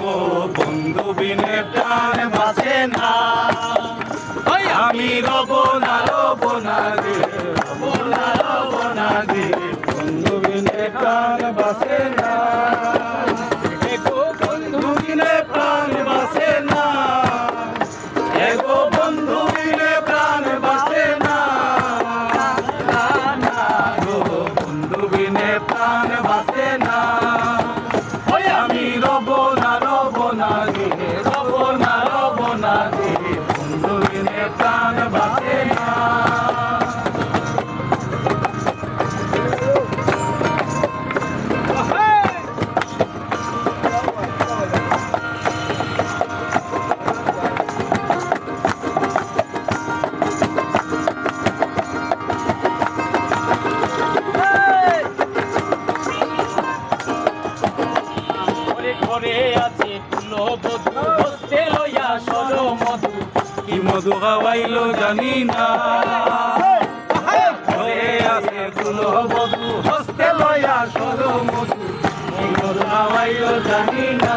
গো বন্ধু বিনে প্রাণ বাঁচে না আমি রব না রব না রে রব না রব না রে বন্ধু বিনে প্রাণ বাঁচে না। ঘরে আছে তুলো বধু হস্তে লইয়া সরো মধু। কি মধু খাওয়াইল জানি না। ঘরে আছে তুলো বধু হস্তে লইয়া সরো মধু। কি মধু খাওয়াইল জানি না।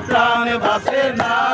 প্রাণ বাসে না।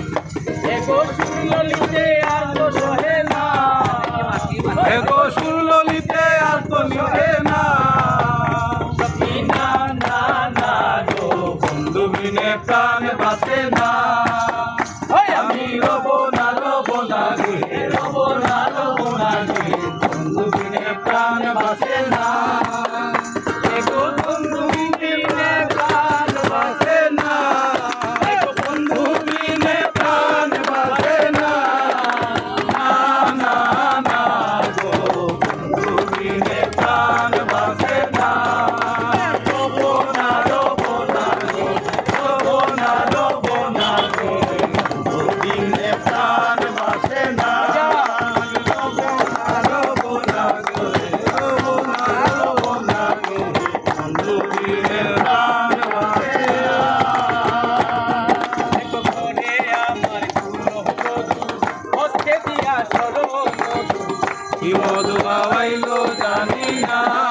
ললিতে আর কি মধু বাবাইলো জানি না।